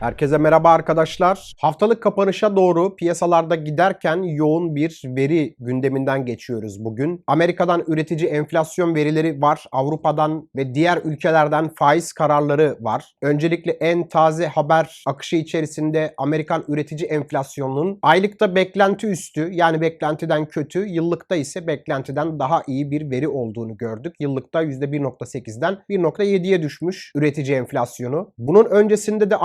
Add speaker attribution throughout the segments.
Speaker 1: Herkese merhaba arkadaşlar. Haftalık kapanışa doğru piyasalarda giderken yoğun bir veri gündeminden geçiyoruz bugün. Amerika'dan üretici enflasyon verileri var. Avrupa'dan ve diğer ülkelerden faiz kararları var. Öncelikle en taze haber akışı içerisinde Amerikan üretici enflasyonunun aylıkta beklenti üstü yani beklentiden kötü, yıllıkta ise beklentiden daha iyi bir veri olduğunu gördük. Yıllıkta %1.8'den 1.7'ye düşmüş üretici enflasyonu. Bunun öncesinde de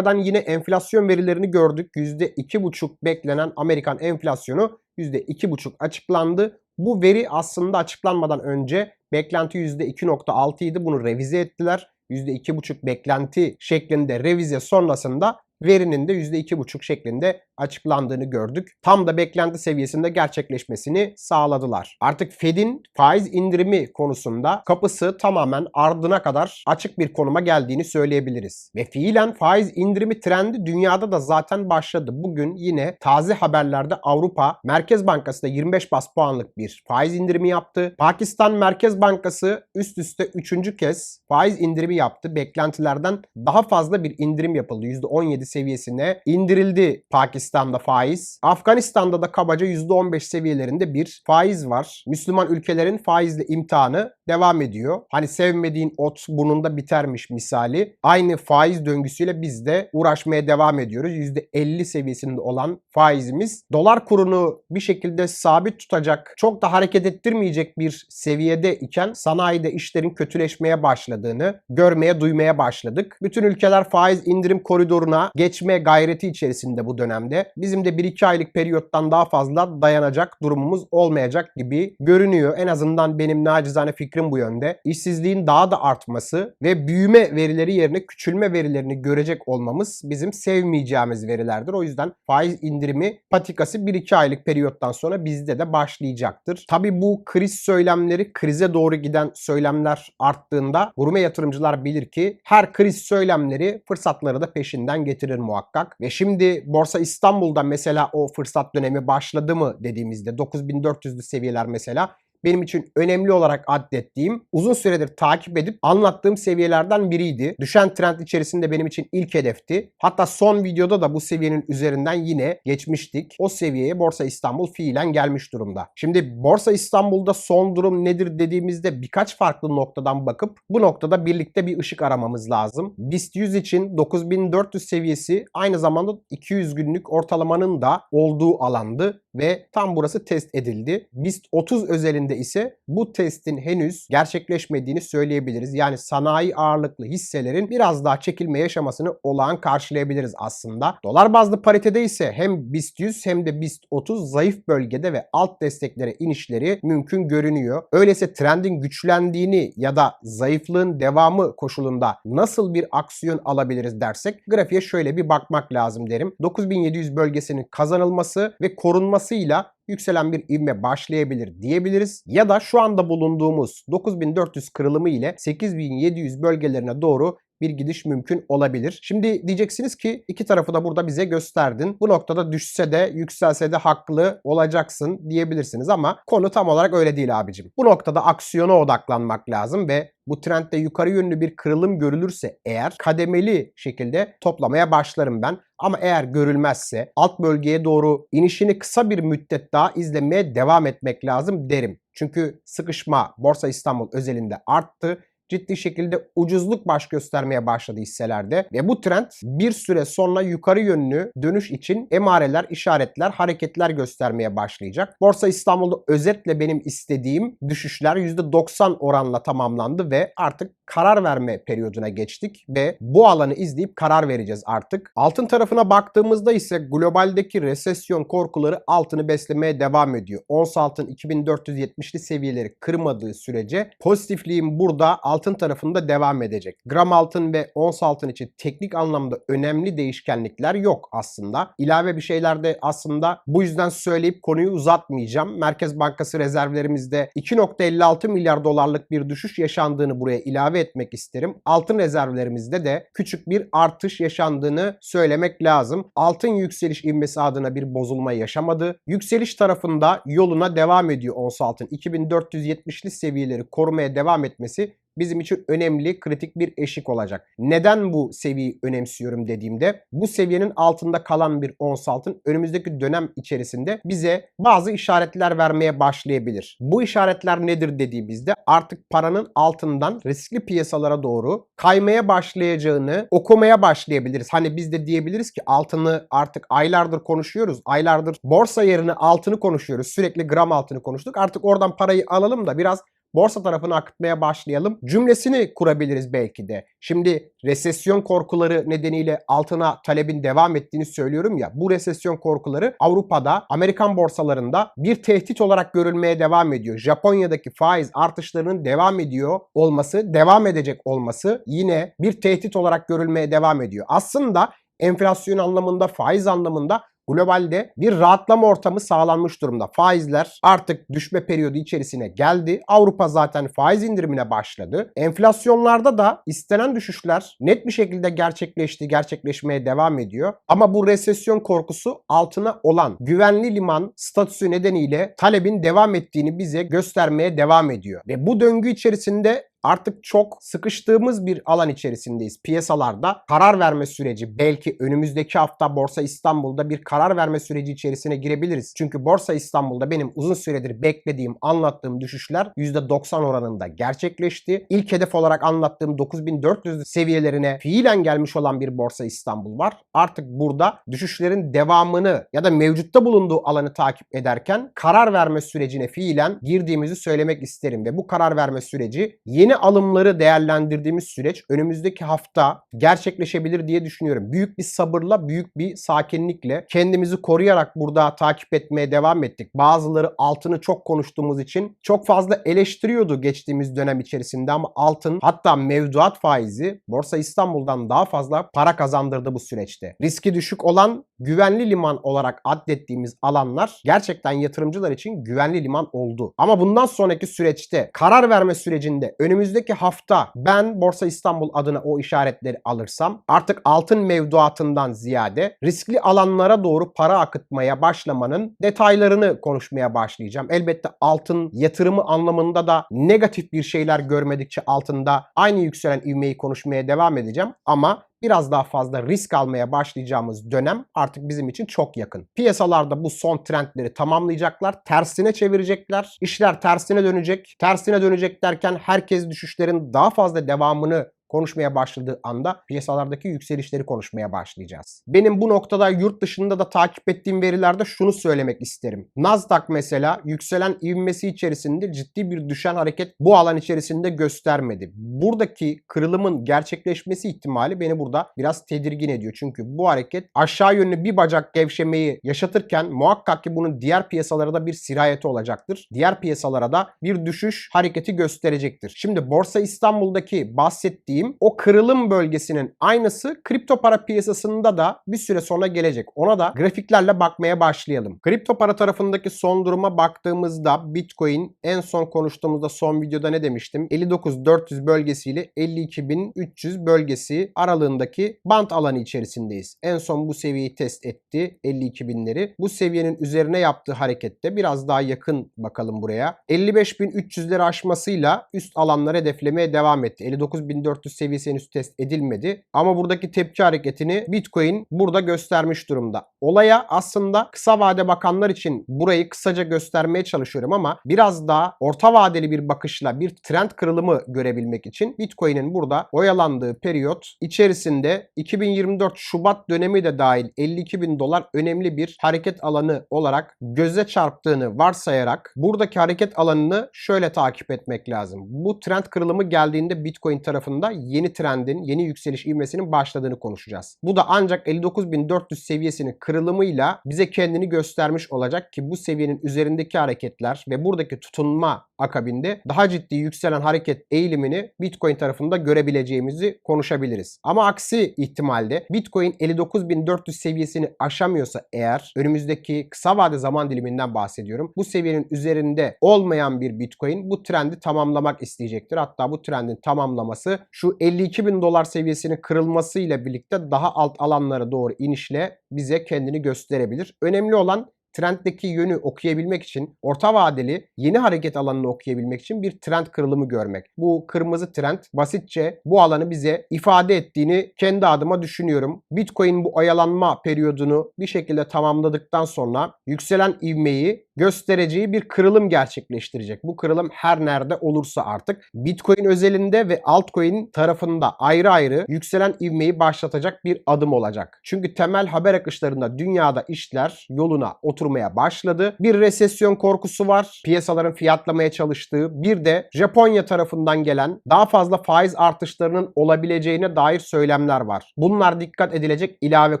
Speaker 1: Amerika'dan yine enflasyon verilerini gördük. %2,5 beklenen Amerikan enflasyonu %2,5 açıklandı. Bu veri aslında açıklanmadan önce beklenti %2.6 idi. Bunu revize ettiler. %2,5 beklenti şeklinde revize sonrasında verinin de %2,5 şeklinde açıklandığını gördük. Tam da beklenti seviyesinde gerçekleşmesini sağladılar. Artık Fed'in faiz indirimi konusunda kapısı tamamen ardına kadar açık bir konuma geldiğini söyleyebiliriz. Ve fiilen faiz indirimi trendi dünyada da zaten başladı. Bugün yine taze haberlerde Avrupa Merkez Bankası da 25 bas puanlık bir faiz indirimi yaptı. Pakistan Merkez Bankası üst üste 3. kez faiz indirimi yaptı. Beklentilerden daha fazla bir indirim yapıldı. %17 seviyesine indirildi Pakistan'da faiz. Afganistan'da da kabaca %15 seviyelerinde bir faiz var. Müslüman ülkelerin faizle imtihanı devam ediyor. Hani sevmediğin ot burnunda bitermiş misali. Aynı faiz döngüsüyle biz de uğraşmaya devam ediyoruz. %50 seviyesinde olan faizimiz dolar kurunu bir şekilde sabit tutacak, çok da hareket ettirmeyecek bir seviyede iken sanayide işlerin kötüleşmeye başladığını görmeye, duymaya başladık. Bütün ülkeler faiz indirim koridoruna geçme gayreti içerisinde bu dönemde. Bizim de 1-2 aylık periyottan daha fazla dayanacak durumumuz olmayacak gibi görünüyor. En azından benim nacizane fikrim bu yönde. İşsizliğin daha da artması ve büyüme verileri yerine küçülme verilerini görecek olmamız bizim sevmeyeceğimiz verilerdir. O yüzden faiz indirimi patikası 1-2 aylık periyottan sonra bizde de başlayacaktır. Tabi bu kriz söylemleri krize doğru giden söylemler arttığında gurme yatırımcılar bilir ki her kriz söylemleri fırsatları da peşinden getirir muhakkak. Ve şimdi Borsa İstanbul'da mesela o fırsat dönemi başladı mı dediğimizde 9400'lü seviyeler mesela benim için önemli olarak addettiğim, uzun süredir takip edip anlattığım seviyelerden biriydi. Düşen trend içerisinde benim için ilk hedefti. Hatta son videoda da bu seviyenin üzerinden yine geçmiştik. O seviyeye Borsa İstanbul fiilen gelmiş durumda. Şimdi Borsa İstanbul'da son durum nedir dediğimizde birkaç farklı noktadan bakıp bu noktada birlikte bir ışık aramamız lazım. BIST 100 için 9400 seviyesi aynı zamanda 200 günlük ortalamanın da olduğu alandı ve tam burası test edildi. BIST 30 özelinde ise bu testin henüz gerçekleşmediğini söyleyebiliriz. Yani sanayi ağırlıklı hisselerin biraz daha çekilme yaşamasını olağan karşılayabiliriz aslında. Dolar bazlı paritede ise hem BIST 100 hem de BIST 30 zayıf bölgede ve alt desteklere inişleri mümkün görünüyor. Öyleyse trendin güçlendiğini ya da zayıflığın devamı koşulunda nasıl bir aksiyon alabiliriz dersek grafiğe şöyle bir bakmak lazım derim. 9700 bölgesinin kazanılması ve korunmasıyla yükselen bir ivme başlayabilir diyebiliriz. Ya da şu anda bulunduğumuz 9400 kırılımı ile 8700 bölgelerine doğru bir gidiş mümkün olabilir. Şimdi diyeceksiniz ki iki tarafı da burada bize gösterdin. Bu noktada düşse de yükselse de haklı olacaksın diyebilirsiniz ama konu tam olarak öyle değil abicim. Bu noktada aksiyona odaklanmak lazım ve bu trendde yukarı yönlü bir kırılım görülürse eğer kademeli şekilde toplamaya başlarım ben. Ama eğer görülmezse alt bölgeye doğru inişini kısa bir müddet daha izlemeye devam etmek lazım derim. Çünkü sıkışma Borsa İstanbul özelinde arttı ciddi şekilde ucuzluk baş göstermeye başladı hisselerde ve bu trend bir süre sonra yukarı yönlü dönüş için emareler, işaretler, hareketler göstermeye başlayacak. Borsa İstanbul'da özetle benim istediğim düşüşler %90 oranla tamamlandı ve artık karar verme periyoduna geçtik ve bu alanı izleyip karar vereceğiz artık. Altın tarafına baktığımızda ise globaldeki resesyon korkuları altını beslemeye devam ediyor. Ons altın 2470'li seviyeleri kırmadığı sürece pozitifliğin burada altın tarafında devam edecek. Gram altın ve ons altın için teknik anlamda önemli değişkenlikler yok aslında. İlave bir şeyler de aslında bu yüzden söyleyip konuyu uzatmayacağım. Merkez Bankası rezervlerimizde 2.56 milyar dolarlık bir düşüş yaşandığını buraya ilave etmek isterim. Altın rezervlerimizde de küçük bir artış yaşandığını söylemek lazım. Altın yükseliş ivmesi adına bir bozulma yaşamadı. Yükseliş tarafında yoluna devam ediyor ons altın. 2470'li seviyeleri korumaya devam etmesi bizim için önemli, kritik bir eşik olacak. Neden bu seviyeyi önemsiyorum dediğimde bu seviyenin altında kalan bir ons altın önümüzdeki dönem içerisinde bize bazı işaretler vermeye başlayabilir. Bu işaretler nedir dediğimizde artık paranın altından riskli piyasalara doğru kaymaya başlayacağını okumaya başlayabiliriz. Hani biz de diyebiliriz ki altını artık aylardır konuşuyoruz. Aylardır borsa yerine altını konuşuyoruz. Sürekli gram altını konuştuk. Artık oradan parayı alalım da biraz borsa tarafına akıtmaya başlayalım cümlesini kurabiliriz belki de. Şimdi resesyon korkuları nedeniyle altına talebin devam ettiğini söylüyorum ya. Bu resesyon korkuları Avrupa'da, Amerikan borsalarında bir tehdit olarak görülmeye devam ediyor. Japonya'daki faiz artışlarının devam ediyor olması, devam edecek olması yine bir tehdit olarak görülmeye devam ediyor. Aslında enflasyon anlamında, faiz anlamında globalde bir rahatlama ortamı sağlanmış durumda. Faizler artık düşme periyodu içerisine geldi. Avrupa zaten faiz indirimine başladı. Enflasyonlarda da istenen düşüşler net bir şekilde gerçekleşti, gerçekleşmeye devam ediyor. Ama bu resesyon korkusu altına olan güvenli liman statüsü nedeniyle talebin devam ettiğini bize göstermeye devam ediyor. Ve bu döngü içerisinde Artık çok sıkıştığımız bir alan içerisindeyiz. Piyasalarda karar verme süreci belki önümüzdeki hafta Borsa İstanbul'da bir karar verme süreci içerisine girebiliriz. Çünkü Borsa İstanbul'da benim uzun süredir beklediğim, anlattığım düşüşler %90 oranında gerçekleşti. İlk hedef olarak anlattığım 9400 seviyelerine fiilen gelmiş olan bir Borsa İstanbul var. Artık burada düşüşlerin devamını ya da mevcutta bulunduğu alanı takip ederken karar verme sürecine fiilen girdiğimizi söylemek isterim ve bu karar verme süreci yeni yeni alımları değerlendirdiğimiz süreç önümüzdeki hafta gerçekleşebilir diye düşünüyorum. Büyük bir sabırla, büyük bir sakinlikle kendimizi koruyarak burada takip etmeye devam ettik. Bazıları altını çok konuştuğumuz için çok fazla eleştiriyordu geçtiğimiz dönem içerisinde ama altın hatta mevduat faizi Borsa İstanbul'dan daha fazla para kazandırdı bu süreçte. Riski düşük olan güvenli liman olarak addettiğimiz alanlar gerçekten yatırımcılar için güvenli liman oldu. Ama bundan sonraki süreçte karar verme sürecinde önümüzdeki hafta ben Borsa İstanbul adına o işaretleri alırsam artık altın mevduatından ziyade riskli alanlara doğru para akıtmaya başlamanın detaylarını konuşmaya başlayacağım. Elbette altın yatırımı anlamında da negatif bir şeyler görmedikçe altında aynı yükselen ivmeyi konuşmaya devam edeceğim ama biraz daha fazla risk almaya başlayacağımız dönem artık bizim için çok yakın. Piyasalarda bu son trendleri tamamlayacaklar, tersine çevirecekler, işler tersine dönecek. Tersine dönecek derken herkes düşüşlerin daha fazla devamını konuşmaya başladığı anda piyasalardaki yükselişleri konuşmaya başlayacağız. Benim bu noktada yurt dışında da takip ettiğim verilerde şunu söylemek isterim. Nasdaq mesela yükselen ivmesi içerisinde ciddi bir düşen hareket bu alan içerisinde göstermedi. Buradaki kırılımın gerçekleşmesi ihtimali beni burada biraz tedirgin ediyor. Çünkü bu hareket aşağı yönlü bir bacak gevşemeyi yaşatırken muhakkak ki bunun diğer piyasalara da bir sirayeti olacaktır. Diğer piyasalara da bir düşüş hareketi gösterecektir. Şimdi Borsa İstanbul'daki bahsettiğim bahsettiğim o kırılım bölgesinin aynısı kripto para piyasasında da bir süre sonra gelecek. Ona da grafiklerle bakmaya başlayalım. Kripto para tarafındaki son duruma baktığımızda Bitcoin en son konuştuğumuzda son videoda ne demiştim? 59.400 bölgesiyle 52.300 bölgesi aralığındaki bant alanı içerisindeyiz. En son bu seviyeyi test etti 52.000'leri. Bu seviyenin üzerine yaptığı harekette biraz daha yakın bakalım buraya. 55.300'leri aşmasıyla üst alanları hedeflemeye devam etti. 59.400 400 seviyesi henüz test edilmedi. Ama buradaki tepki hareketini Bitcoin burada göstermiş durumda. Olaya aslında kısa vade bakanlar için burayı kısaca göstermeye çalışıyorum ama biraz daha orta vadeli bir bakışla bir trend kırılımı görebilmek için Bitcoin'in burada oyalandığı periyot içerisinde 2024 Şubat dönemi de dahil 52 bin dolar önemli bir hareket alanı olarak göze çarptığını varsayarak buradaki hareket alanını şöyle takip etmek lazım. Bu trend kırılımı geldiğinde Bitcoin tarafında yeni trendin, yeni yükseliş ivmesinin başladığını konuşacağız. Bu da ancak 59.400 seviyesinin kırılımıyla bize kendini göstermiş olacak ki bu seviyenin üzerindeki hareketler ve buradaki tutunma akabinde daha ciddi yükselen hareket eğilimini Bitcoin tarafında görebileceğimizi konuşabiliriz. Ama aksi ihtimalde Bitcoin 59.400 seviyesini aşamıyorsa eğer önümüzdeki kısa vade zaman diliminden bahsediyorum. Bu seviyenin üzerinde olmayan bir Bitcoin bu trendi tamamlamak isteyecektir. Hatta bu trendin tamamlaması şu 52 bin dolar seviyesinin kırılması ile birlikte daha alt alanlara doğru inişle bize kendini gösterebilir. Önemli olan trenddeki yönü okuyabilmek için, orta vadeli yeni hareket alanını okuyabilmek için bir trend kırılımı görmek. Bu kırmızı trend basitçe bu alanı bize ifade ettiğini kendi adıma düşünüyorum. Bitcoin bu oyalanma periyodunu bir şekilde tamamladıktan sonra yükselen ivmeyi göstereceği bir kırılım gerçekleştirecek. Bu kırılım her nerede olursa artık Bitcoin özelinde ve altcoin tarafında ayrı ayrı yükselen ivmeyi başlatacak bir adım olacak. Çünkü temel haber akışlarında dünyada işler yoluna oturmaya başladı. Bir resesyon korkusu var. Piyasaların fiyatlamaya çalıştığı bir de Japonya tarafından gelen daha fazla faiz artışlarının olabileceğine dair söylemler var. Bunlar dikkat edilecek ilave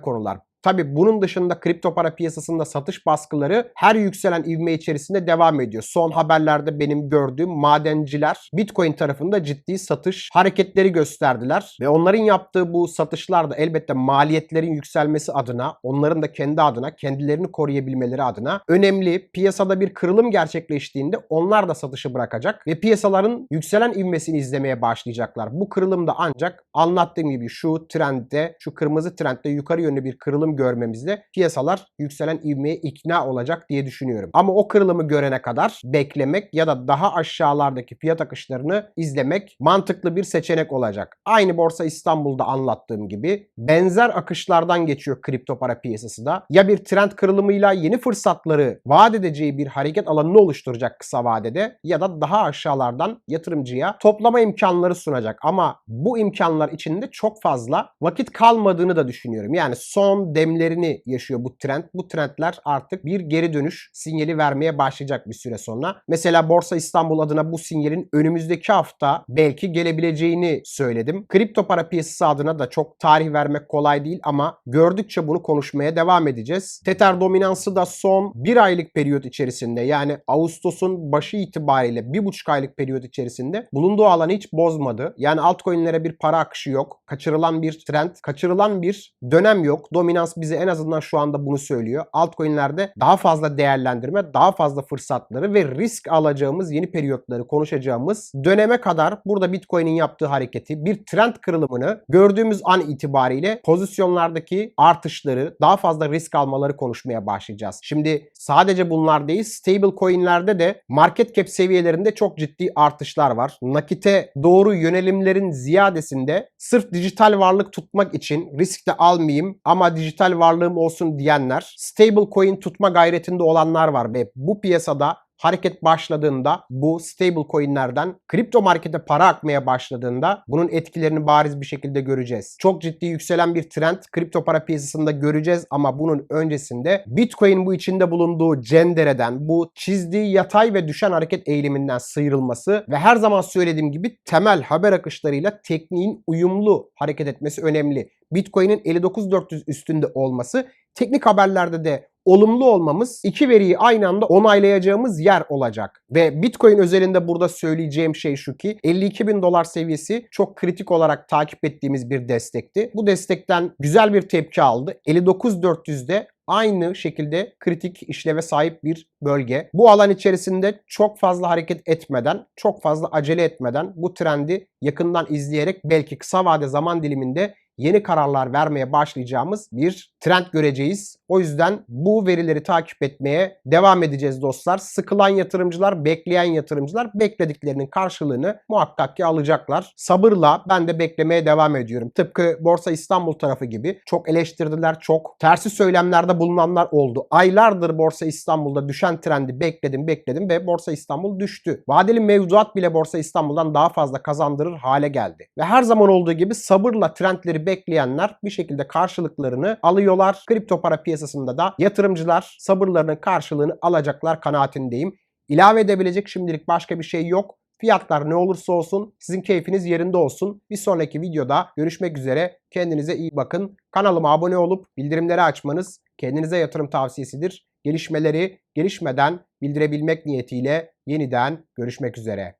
Speaker 1: konular. Tabi bunun dışında kripto para piyasasında satış baskıları her yükselen ivme içerisinde devam ediyor. Son haberlerde benim gördüğüm madenciler Bitcoin tarafında ciddi satış hareketleri gösterdiler. Ve onların yaptığı bu satışlar da elbette maliyetlerin yükselmesi adına, onların da kendi adına, kendilerini koruyabilmeleri adına önemli. Piyasada bir kırılım gerçekleştiğinde onlar da satışı bırakacak ve piyasaların yükselen ivmesini izlemeye başlayacaklar. Bu kırılım da ancak anlattığım gibi şu trendde, şu kırmızı trendde yukarı yönlü bir kırılım görmemizle piyasalar yükselen ivmeye ikna olacak diye düşünüyorum. Ama o kırılımı görene kadar beklemek ya da daha aşağılardaki fiyat akışlarını izlemek mantıklı bir seçenek olacak. Aynı Borsa İstanbul'da anlattığım gibi benzer akışlardan geçiyor kripto para piyasası da. Ya bir trend kırılımıyla yeni fırsatları vaat edeceği bir hareket alanını oluşturacak kısa vadede ya da daha aşağılardan yatırımcıya toplama imkanları sunacak. Ama bu imkanlar içinde çok fazla vakit kalmadığını da düşünüyorum. Yani son demlerini yaşıyor bu trend. Bu trendler artık bir geri dönüş sinyali vermeye başlayacak bir süre sonra. Mesela Borsa İstanbul adına bu sinyalin önümüzdeki hafta belki gelebileceğini söyledim. Kripto para piyasası adına da çok tarih vermek kolay değil ama gördükçe bunu konuşmaya devam edeceğiz. Tether dominansı da son bir aylık periyot içerisinde yani Ağustos'un başı itibariyle bir buçuk aylık periyot içerisinde bulunduğu alanı hiç bozmadı. Yani altcoin'lere bir para akışı yok. Kaçırılan bir trend, kaçırılan bir dönem yok. Dominans bize en azından şu anda bunu söylüyor. Altcoin'lerde daha fazla değerlendirme, daha fazla fırsatları ve risk alacağımız yeni periyotları konuşacağımız döneme kadar burada Bitcoin'in yaptığı hareketi, bir trend kırılımını gördüğümüz an itibariyle pozisyonlardaki artışları, daha fazla risk almaları konuşmaya başlayacağız. Şimdi sadece bunlar değil, stable coin'lerde de market cap seviyelerinde çok ciddi artışlar var. Nakite doğru yönelimlerin ziyadesinde sırf dijital varlık tutmak için risk de almayayım ama dijital varlığım olsun diyenler, stable coin tutma gayretinde olanlar var ve bu piyasada hareket başladığında bu stable coinlerden kripto markete para akmaya başladığında bunun etkilerini bariz bir şekilde göreceğiz. Çok ciddi yükselen bir trend kripto para piyasasında göreceğiz ama bunun öncesinde Bitcoin bu içinde bulunduğu cendereden bu çizdiği yatay ve düşen hareket eğiliminden sıyrılması ve her zaman söylediğim gibi temel haber akışlarıyla tekniğin uyumlu hareket etmesi önemli. Bitcoin'in 59400 üstünde olması teknik haberlerde de olumlu olmamız iki veriyi aynı anda onaylayacağımız yer olacak. Ve Bitcoin özelinde burada söyleyeceğim şey şu ki 52 bin dolar seviyesi çok kritik olarak takip ettiğimiz bir destekti. Bu destekten güzel bir tepki aldı. 59.400'de aynı şekilde kritik işleve sahip bir bölge. Bu alan içerisinde çok fazla hareket etmeden, çok fazla acele etmeden bu trendi yakından izleyerek belki kısa vade zaman diliminde yeni kararlar vermeye başlayacağımız bir trend göreceğiz. O yüzden bu verileri takip etmeye devam edeceğiz dostlar. Sıkılan yatırımcılar, bekleyen yatırımcılar beklediklerinin karşılığını muhakkak ki alacaklar. Sabırla ben de beklemeye devam ediyorum. Tıpkı Borsa İstanbul tarafı gibi çok eleştirdiler, çok tersi söylemlerde bulunanlar oldu. Aylardır Borsa İstanbul'da düşen trendi bekledim, bekledim ve Borsa İstanbul düştü. Vadeli mevduat bile Borsa İstanbul'dan daha fazla kazandırır hale geldi. Ve her zaman olduğu gibi sabırla trendleri bekleyenler bir şekilde karşılıklarını alıyorlar. Kripto para piyasasında da yatırımcılar sabırlarının karşılığını alacaklar kanaatindeyim. İlave edebilecek şimdilik başka bir şey yok. Fiyatlar ne olursa olsun sizin keyfiniz yerinde olsun. Bir sonraki videoda görüşmek üzere. Kendinize iyi bakın. Kanalıma abone olup bildirimleri açmanız kendinize yatırım tavsiyesidir. Gelişmeleri gelişmeden bildirebilmek niyetiyle yeniden görüşmek üzere.